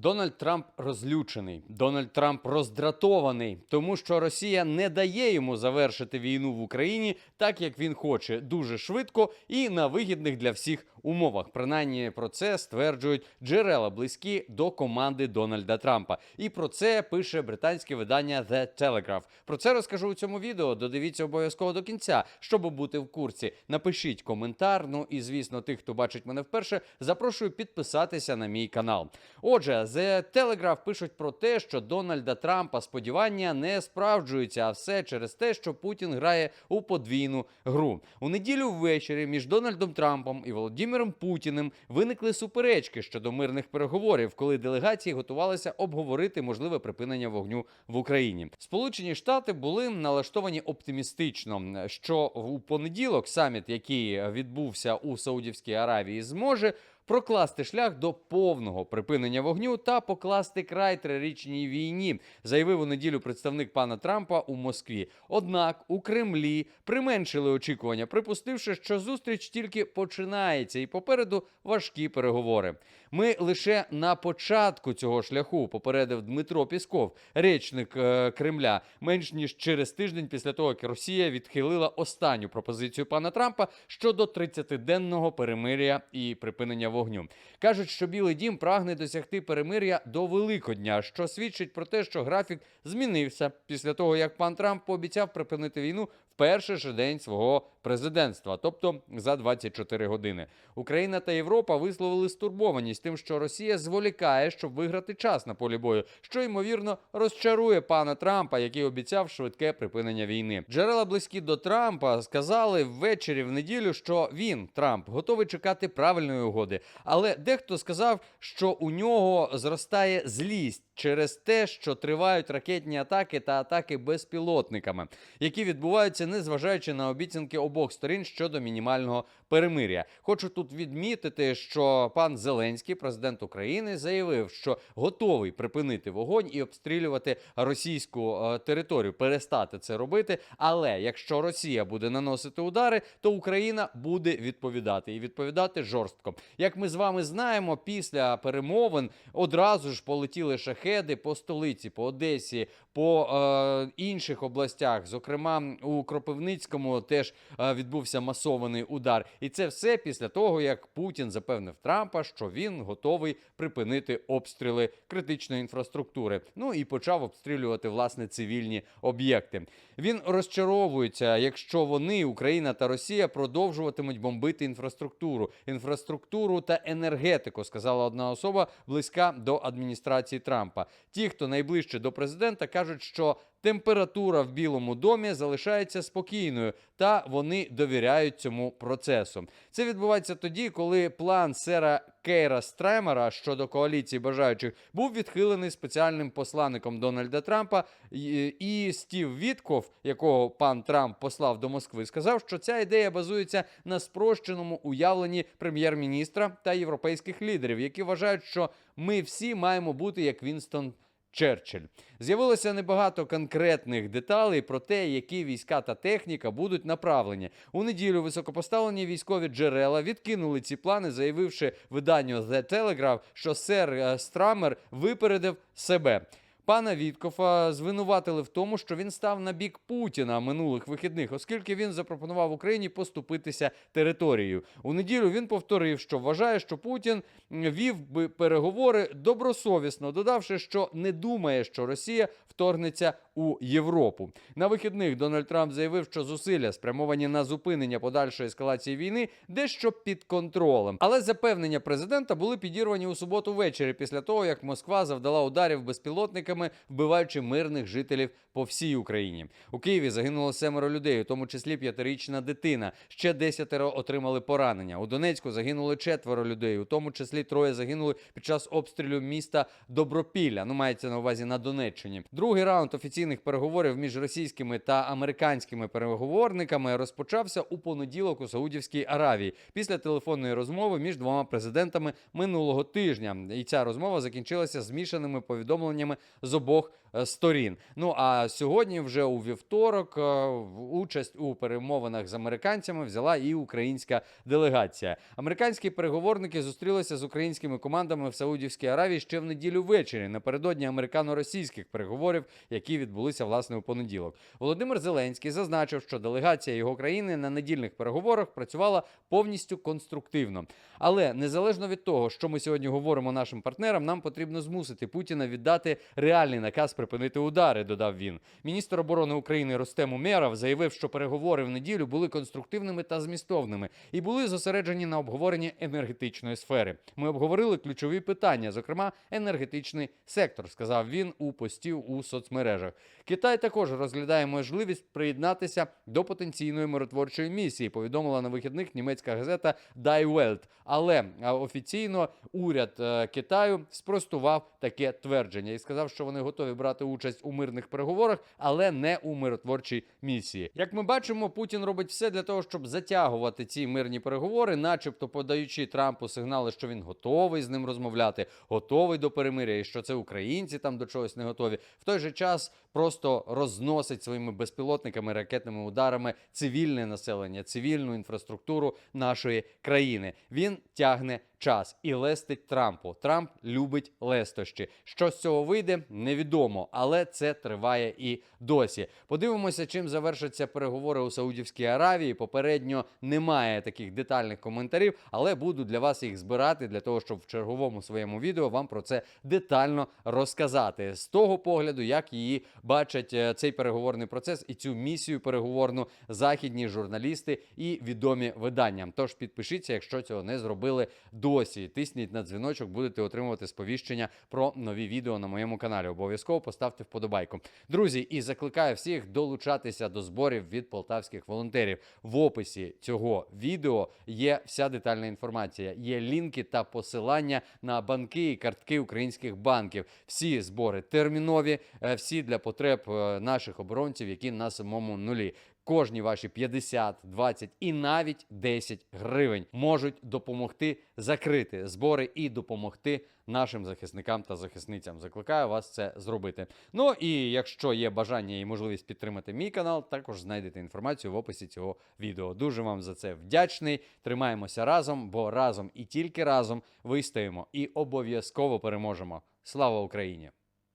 Дональд Трамп розлючений. Дональд Трамп роздратований, тому що Росія не дає йому завершити війну в Україні так, як він хоче, дуже швидко і на вигідних для всіх умовах. Принаймні про це стверджують джерела близькі до команди Дональда Трампа. І про це пише британське видання The Telegraph. Про це розкажу у цьому відео. Додивіться обов'язково до кінця, щоб бути в курсі. Напишіть коментар. Ну і звісно, тих, хто бачить мене вперше, запрошую підписатися на мій канал. Отже, The Telegraph пишуть про те, що Дональда Трампа сподівання не справджуються, а все через те, що Путін грає у подвійну гру. У неділю ввечері між Дональдом Трампом і Володимиром Путіним виникли суперечки щодо мирних переговорів, коли делегації готувалися обговорити можливе припинення вогню в Україні. Сполучені Штати були налаштовані оптимістично, що у понеділок саміт, який відбувся у Саудівській Аравії, зможе прокласти шлях до повного припинення вогню та покласти край трирічній війні, заявив у неділю представник пана Трампа у Москві. Однак у Кремлі применшили очікування, припустивши, що зустріч тільки починається, і попереду важкі переговори. Ми лише на початку цього шляху, попередив Дмитро Пісков, речник е, Кремля, менш ніж через тиждень після того, як Росія відхилила останню пропозицію пана Трампа щодо 30-денного перемиря і припинення вогню. Кажуть, що Білий Дім прагне досягти перемиря до Великодня, що свідчить про те, що графік змінився після того, як пан Трамп пообіцяв припинити війну в перший же день свого президентства, тобто за 24 години. Україна та Європа висловили стурбованість тим, що Росія зволікає, щоб виграти час на полі бою, що ймовірно розчарує пана Трампа, який обіцяв швидке припинення війни. Джерела близькі до Трампа сказали ввечері в неділю, що він Трамп готовий чекати правильної угоди. Але дехто сказав, що у нього зростає злість через те, що тривають ракетні атаки та атаки безпілотниками, які відбуваються незважаючи на обіцянки обох сторін щодо мінімального перемиря. Хочу тут відмітити, що пан Зеленський, президент України, заявив, що готовий припинити вогонь і обстрілювати російську е, територію, перестати це робити. Але якщо Росія буде наносити удари, то Україна буде відповідати і відповідати жорстко. Як ми з вами знаємо, після перемовин одразу ж полетіли шахеди по столиці, по Одесі, по е, інших областях. Зокрема, у Кропивницькому теж е, відбувся масований удар. І це все після того, як Путін запевнив Трампа, що він готовий припинити обстріли критичної інфраструктури. Ну і почав обстрілювати власне цивільні об'єкти. Він розчаровується, якщо вони, Україна та Росія, продовжуватимуть бомбити інфраструктуру, інфраструктуру та енергетику, сказала одна особа близька до адміністрації Трампа. Ті, хто найближче до президента, кажуть, що температура в Білому домі залишається спокійною, та вони довіряють цьому процесу. Це відбувається тоді, коли план сера Кейра Стремера щодо коаліції бажаючих був відхилений спеціальним посланником Дональда Трампа. І Стів Вітков, якого пан Трамп послав до Москви, сказав, що ця ідея базується на спрощеному уявленні прем'єр-міністра та європейських лідерів, які вважають, що ми всі маємо бути як Вінстон. Черчилль. З'явилося небагато конкретних деталей про те, які війська та техніка будуть направлені. У неділю високопоставлені військові джерела відкинули ці плани, заявивши виданню The Telegraph, що сер е, Страмер випередив себе. Пана Віткофа звинуватили в тому, що він став на бік Путіна минулих вихідних, оскільки він запропонував Україні поступитися територією. У неділю він повторив, що вважає, що Путін вів би переговори добросовісно, додавши, що не думає, що Росія вторгнеться у Європу. На вихідних Дональд Трамп заявив, що зусилля спрямовані на зупинення подальшої ескалації війни дещо під контролем. Але запевнення президента були підірвані у суботу ввечері після того, як Москва завдала ударів безпілотниками, вбиваючи мирних жителів по всій Україні. У Києві загинуло семеро людей, у тому числі п'ятирічна дитина. Ще десятеро отримали поранення. У Донецьку загинули четверо людей, у тому числі троє загинули під час обстрілу міста Добропілля. Ну мається на увазі на Донеччині. Другий раунд офіційних переговорів між російськими та американськими переговорниками розпочався у понеділок у Саудівській Аравії після телефонної розмови між двома президентами минулого тижня. І ця розмова закінчилася змішаними повідомленнями з обох сторін. Ну а сьогодні, вже у вівторок, е, участь у перемовинах з американцями взяла і українська делегація. Американські переговорники зустрілися з українськими командами в Саудівській Аравії ще в неділю ввечері, напередодні американо-російських переговорів, які відбулися власне у понеділок. Володимир Зеленський зазначив, що делегація його країни на недільних переговорах працювала повністю конструктивно. Але незалежно від того, що ми сьогодні говоримо нашим партнерам, нам потрібно змусити Путіна віддати реальний наказ припинити удари. Додав він. Міністр оборони України Ростем Умєров заявив, що переговори в неділю були конструктивними та змістовними і були зосереджені на обговоренні енергетичної сфери. Ми обговорили ключові питання, зокрема енергетичний сектор, сказав він у пості у соцмережах. Китай також розглядає можливість приєднатися до потенційної миротворчої місії. Повідомила на вихідних німецька газета Die Welt. Але офіційно уряд е, Китаю спростував таке твердження і сказав, що вони готові брати участь у мирних переговорах, але не у миротворчій місії. Як ми бачимо, Путін робить все для того, щоб затягувати ці мирні переговори, начебто подаючи Трампу сигнали, що він готовий з ним розмовляти, готовий до перемиря, і що це українці там до чогось не готові. В той же час просто розносить своїми безпілотниками, ракетними ударами цивільне населення, цивільну інфраструктуру нашої країни. Він тягне час і лестить Трампу. Трамп любить лестощі. Що з цього вийде, невідомо, але це триває і досі. Подивимося, чим завершаться переговори у Саудівській Аравії. Попередньо немає таких детальних коментарів, але буду для вас їх збирати для того, щоб в черговому своєму відео вам про це детально розказати з того погляду, як її бачать е, цей переговорний процес і цю місію переговорну західні журналісти і відомі видання. Тож підпишіться, якщо цього не зробили досі. Тисніть на дзвіночок, будете отримувати сповіщення про нові відео на моєму каналі. Обов'язково поставте вподобайку. Друзі, і закликаю всіх долучатися до зборів від полтавських волонтерів. В описі цього відео є вся детальна інформація. Є лінки та посилання на банки і картки українських банків. Всі збори термінові, е, всі для потреб е, наших оборонців, які на самому нулі. Кожні ваші 50, 20 і навіть 10 гривень можуть допомогти закрити збори і допомогти нашим захисникам та захисницям. Закликаю вас це зробити. Ну і якщо є бажання і можливість підтримати мій канал, також знайдете інформацію в описі цього відео. Дуже вам за це вдячний. Тримаємося разом, бо разом і тільки разом вистоїмо і обов'язково переможемо. Слава Україні!